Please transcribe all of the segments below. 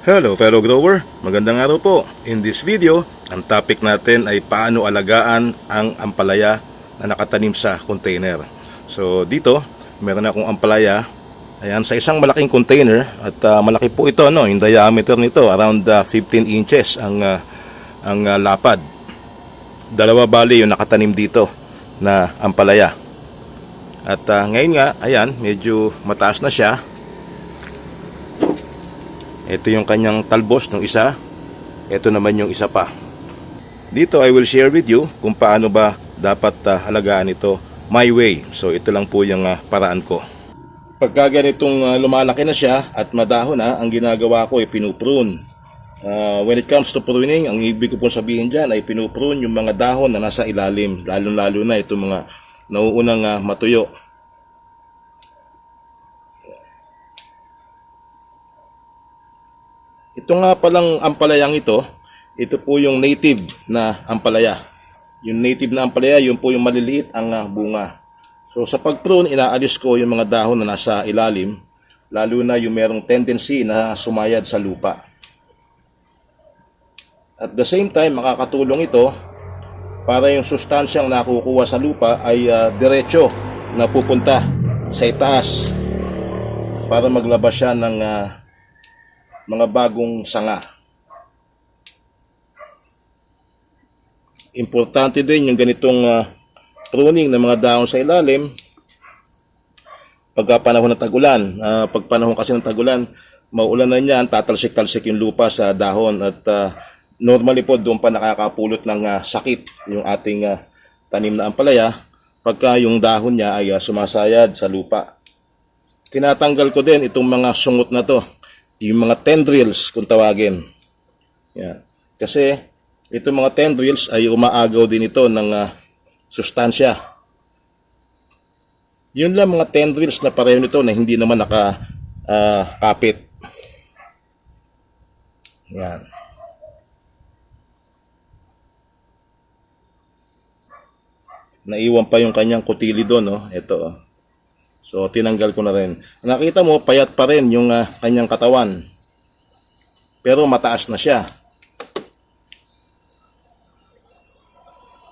Hello fellow grower, magandang araw po. In this video, ang topic natin ay paano alagaan ang ampalaya na nakatanim sa container. So dito, meron akong ampalaya ayan, sa isang malaking container at ah, malaki po ito no, yung diameter nito around ah, 15 inches ang ah, ang ah, lapad. Dalawa bali yung nakatanim dito na ampalaya. At ah, ngayon nga, ayan, medyo mataas na siya. Ito yung kanyang talbos ng isa. Ito naman yung isa pa. Dito I will share with you kung paano ba dapat ah, alagaan ito my way. So ito lang po yung ah, paraan ko. Pagka ganitong ah, lumalaki na siya at madahon na, ang ginagawa ko ay pinuprune. Ah, when it comes to pruning, ang ibig ko pong sabihin dyan ay pinuprune yung mga dahon na nasa ilalim, lalo-lalo na itong mga nauunang ah, matuyo. Ito nga palang ampalayang ito, ito po yung native na ampalaya. Yung native na ampalaya, yun po yung maliliit ang ah, bunga. So sa pag-prune, inaalis ko yung mga dahon na nasa ilalim, lalo na yung merong tendency na sumayad sa lupa. At the same time, makakatulong ito para yung sustansyang nakukuha sa lupa ay ah, diretso na pupunta sa itaas para maglabas siya ng ah, mga bagong sanga. Importante din yung ganitong ah, pruning ng mga dahon sa ilalim pagka panahon ng tagulan. Ah, pag panahon kasi ng tagulan, maulan na niyan, tatalsik-talsik yung lupa sa dahon at ah, normally po doon pa nakakapulot ng ah, sakit yung ating ah, tanim na ampalaya pagka yung dahon niya ay ah, sumasayad sa lupa. Tinatanggal ko din itong mga sungot na to, yung mga tendrils kung tawagin. Yan. Kasi itong mga tendrils ay umaagaw din ito ng ah, sustansya. Yun lang mga tendrils na pareho nito na hindi naman nakakapit. Yan. Naiwan pa yung kanyang kutili doon, no? Ito, oh. So, tinanggal ko na rin. Nakita mo, payat pa rin yung ah, kanyang katawan. Pero mataas na siya.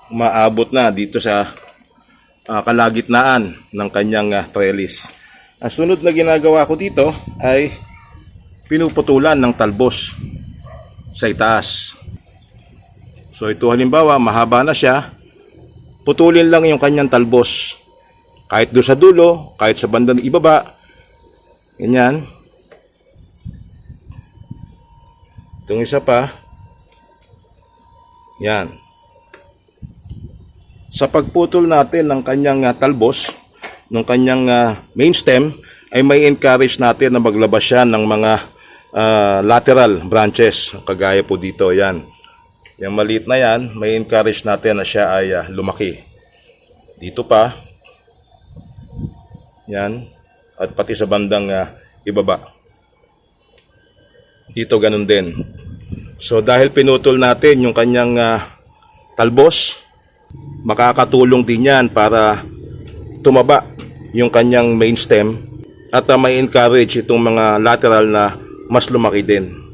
Umaabot na dito sa ah, kalagitnaan ng kanyang ah, trellis. Ang sunod na ginagawa ko dito ay pinuputulan ng talbos sa itaas. So ito halimbawa, mahaba na siya, putulin lang yung kanyang talbos. Kahit doon sa dulo, kahit sa bandang ibaba, ganyan. Itong isa pa, yan. Sa pagputol natin ng kanyang ah, talbos, ng kanyang ah, main stem, ay may encourage natin na maglabas siya ng mga ah, lateral branches. Kagaya po dito, yan. Yung maliit na yan, may encourage natin na siya ay ah, lumaki. Dito pa, yan. At pati sa bandang ah, ibaba. Dito ganun din. So dahil pinutol natin yung kanyang ah, talbos, makakatulong din yan para tumaba yung kanyang main stem at ah, may encourage itong mga lateral na mas lumaki din.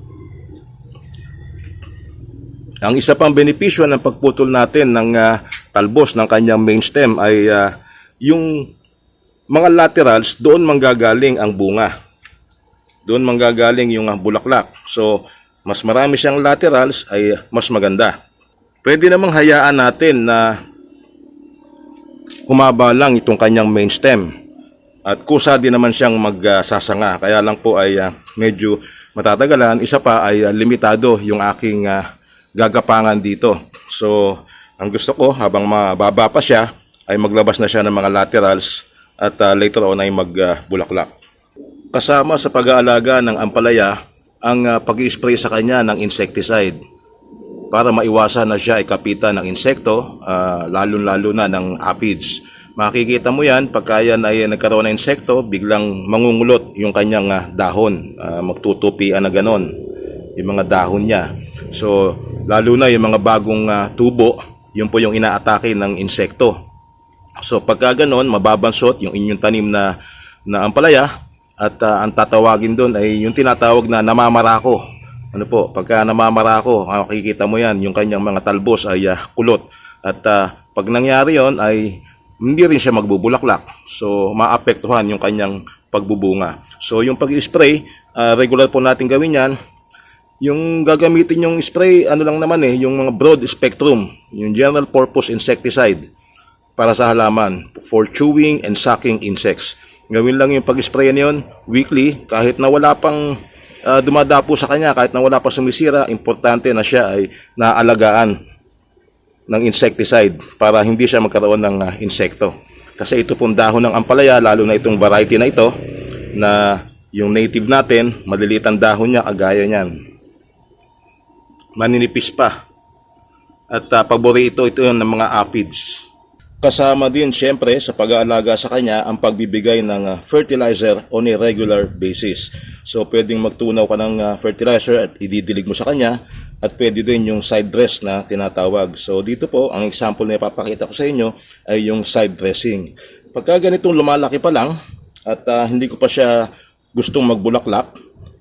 Ang isa pang benepisyo ng pagputol natin ng ah, talbos ng kanyang main stem ay ah, yung mga laterals doon manggagaling ang bunga. Doon manggagaling yung ah, bulaklak. So, mas marami siyang laterals ay mas maganda. Pwede namang hayaan natin na humaba lang itong kanyang main stem. At kusa din naman siyang magsasanga. Kaya lang po ay ah, medyo matatagalan. Isa pa ay ah, limitado yung aking gagapangan dito. So, ang gusto ko habang mababa pa siya ay maglabas na siya ng mga laterals at ah, later on ay magbulaklak. Kasama sa pag-aalaga ng ampalaya ang ah, pag-spray sa kanya ng insecticide para maiwasan na siya ay kapitan ng insekto, ah, lalo-lalo na ng aphids. Makikita mo yan, pagka yan nagkaroon ng insekto, biglang mangungulot yung kanyang ah, dahon. Ah, magtutupian na ganon, yung mga dahon niya. So, lalo na yung mga bagong ah, tubo, yun po yung inaatake ng insekto. So, pagka ganon, mababansot yung inyong tanim na, na ampalaya, at ah, ang tatawagin doon ay yung tinatawag na namamarako Ano po, pagka namamara ako, ah, makikita mo yan, yung kanyang mga talbos ay ah, kulot. At ah, pag nangyari yon ay hindi rin siya magbubulaklak. So, maapektuhan yung kanyang pagbubunga. So, yung pag-spray, ah, regular po natin gawin yan. Yung gagamitin yung spray, ano lang naman eh, yung mga broad spectrum, yung general purpose insecticide para sa halaman for chewing and sucking insects. Gawin lang yung pag-spray niyon weekly kahit na wala pang ah, dumadapo sa kanya, kahit na wala pa sumisira, importante na siya ay naalagaan ng insecticide para hindi siya magkaroon ng ah, insekto. Kasi ito pong dahon ng ampalaya, lalo na itong variety na ito, na yung native natin, maliliit ang dahon niya, kagaya niyan. Maninipis pa. At uh, paborito ito yun ng mga aphids. Kasama din siyempre sa pag-aalaga sa kanya ang pagbibigay ng ah, fertilizer on a regular basis. So pwedeng magtunaw ka ng ah, fertilizer at ididilig mo sa kanya at pwede din yung side dress na tinatawag. So dito po, ang example na ipapakita ko sa inyo ay yung side dressing. Pagka ganitong lumalaki pa lang at ah, hindi ko pa siya gustong magbulaklak,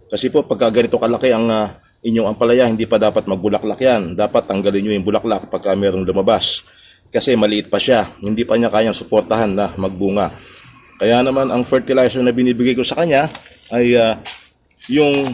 kasi po pagka ganito kalaki ang ah, inyong ampalaya, hindi pa dapat magbulaklak yan. Dapat tanggalin nyo yung bulaklak pagka mayroong lumabas kasi maliit pa siya. Hindi pa niya kayang suportahan na magbunga. Kaya naman ang fertilizer na binibigay ko sa kanya ay ah, yung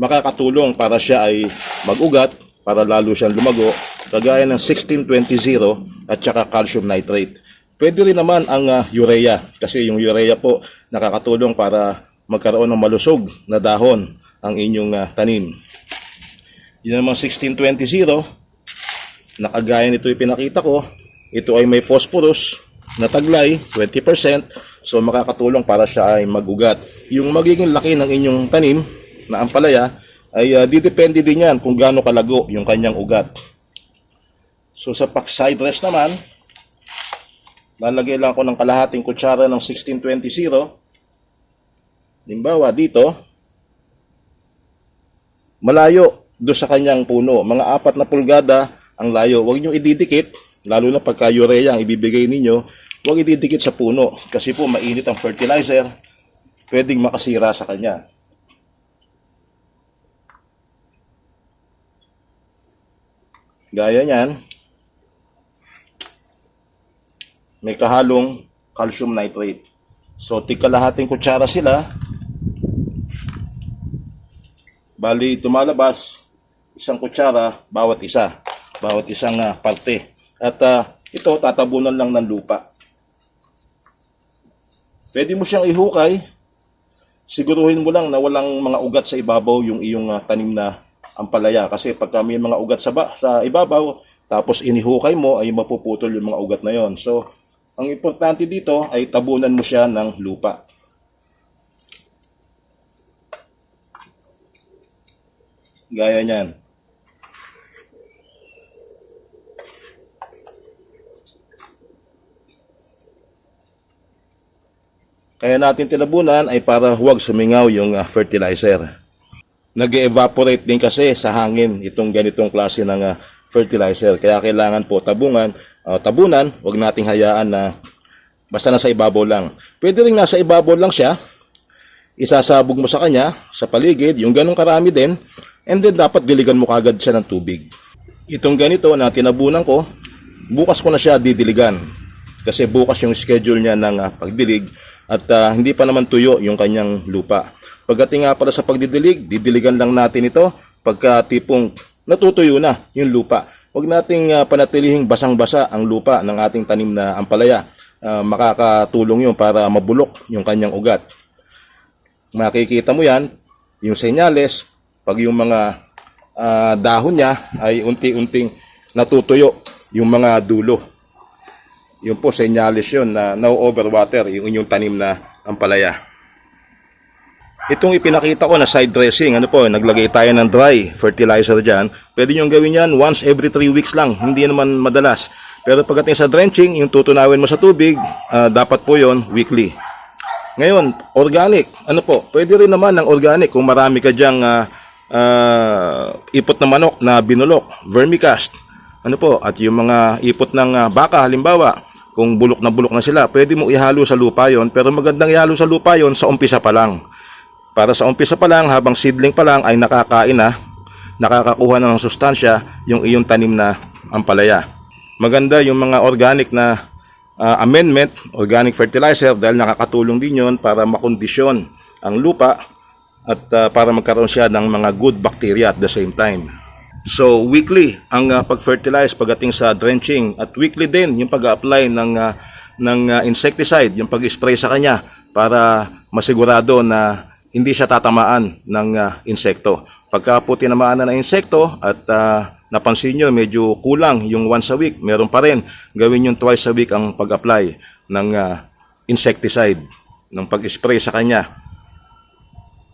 makakatulong para siya ay mag-ugat, para lalo siyang lumago, kagaya ng 1620 at saka calcium nitrate. Pwede rin naman ang ah, urea kasi yung urea po nakakatulong para magkaroon ng malusog na dahon ang inyong ah, tanim. Yun naman 1620 nakagaya nito yung pinakita ko, ito ay may phosphorus na taglay, 20%, so makakatulong para siya ay magugat. Yung magiging laki ng inyong tanim na ampalaya, ay uh, didepende din yan kung gaano kalago yung kanyang ugat. So sa pack side dress naman, lalagay lang ako ng kalahating kutsara ng 1620. Limbawa dito, malayo do sa kanyang puno, mga apat na pulgada ang layo. Huwag nyo ididikit, lalo na pagka urea ang ibibigay ninyo, huwag ididikit sa puno kasi po mainit ang fertilizer, pwedeng makasira sa kanya. Gaya niyan, may kahalong calcium nitrate. So, tigkalahating kutsara sila, bali tumalabas isang kutsara bawat isa, bawat isang ah, parte. At ah, ito tatabunan lang ng lupa. Pwede mo siyang ihukay. Siguruhin mo lang na walang mga ugat sa ibabaw yung iyong ah, tanim na ampalaya kasi pagka may mga ugat sa ba, sa ibabaw tapos inihukay mo ay mapuputol yung mga ugat na yon. So, ang importante dito ay tabunan mo siya ng lupa. Gaya niyan. Kaya natin tinabunan ay para huwag sumingaw yung ah, fertilizer. Nag-evaporate din kasi sa hangin itong ganitong klase ng ah, fertilizer. Kaya kailangan po tabungan, ah, tabunan, huwag nating hayaan na basta nasa ibabaw lang. Pwede rin nasa ibabaw lang siya, isasabog mo sa kanya, sa paligid, yung ganong karami din, and then dapat diligan mo kagad siya ng tubig. Itong ganito na tinabunan ko, bukas ko na siya didiligan. Kasi bukas yung schedule niya ng ah, pagdilig at ah, hindi pa naman tuyo yung kanyang lupa. Pagdating nga pala sa pagdidilig, didiligan lang natin ito pagka tipong natutuyo na yung lupa. Huwag nating ah, panatilihing basang-basa ang lupa ng ating tanim na ampalaya. Ah, makakatulong yun para mabulok yung kanyang ugat. Makikita mo yan, yung senyales, pag yung mga ah, dahon niya ay unti-unting natutuyo yung mga dulo. Yun po, senyales yun na no overwater yung inyong tanim na ampalaya. Itong ipinakita ko na side dressing, ano po, naglagay tayo ng dry fertilizer dyan. Pwede nyo gawin yan once every 3 weeks lang, hindi naman madalas. Pero pagdating sa drenching, yung tutunawin mo sa tubig, ah, dapat po yon weekly. Ngayon, organic, ano po, pwede rin naman ng organic kung marami ka dyang ah, ah, ipot na manok na binulok, vermicast. Ano po, at yung mga ipot ng ah, baka, halimbawa, kung bulok na bulok na sila, pwede mo ihalo sa lupa yon pero magandang ihalo sa lupa yon sa umpisa pa lang. Para sa umpisa pa lang, habang seedling pa lang ay nakakain na, nakakakuha na ng sustansya yung iyong tanim na ampalaya. Maganda yung mga organic na ah, amendment, organic fertilizer dahil nakakatulong din yon para makondisyon ang lupa at ah, para magkaroon siya ng mga good bacteria at the same time. So weekly ang ah, pag-fertilize pagdating sa drenching at weekly din yung pag-apply ng ah, ng ah, insecticide, yung pag-spray sa kanya para masigurado na hindi siya tatamaan ng ah, insekto. Pagka po tinamaan na ng insekto at ah, napansin nyo medyo kulang yung once a week, meron pa rin gawin yung twice a week ang pag-apply ng ah, insecticide, ng pag-spray sa kanya.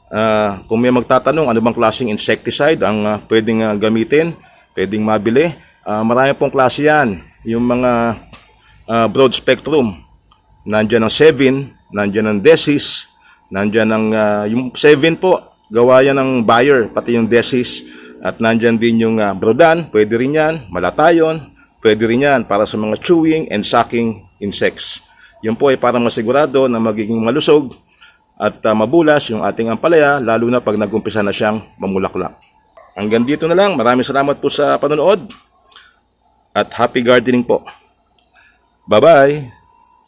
Ah, kung may magtatanong ano bang klaseng insecticide ang ah, pwedeng ah, gamitin, pwedeng mabili, ah, marami pong klase yan. Yung mga ah, broad spectrum, nandyan ang 7, nandyan ang Desis, nandyan ang ah, yung 7 po, gawa yan ng buyer, pati yung Desis, at nandyan din yung ah, Brodan, pwede rin yan, Malatayon, pwede rin yan para sa mga chewing and sucking insects. Yun po ay para masigurado na magiging malusog at ah, mabulas yung ating ampalaya lalo na pag nagumpisa na siyang mamulaklak. Hanggang dito na lang. Maraming salamat po sa panonood at happy gardening po. Bye-bye!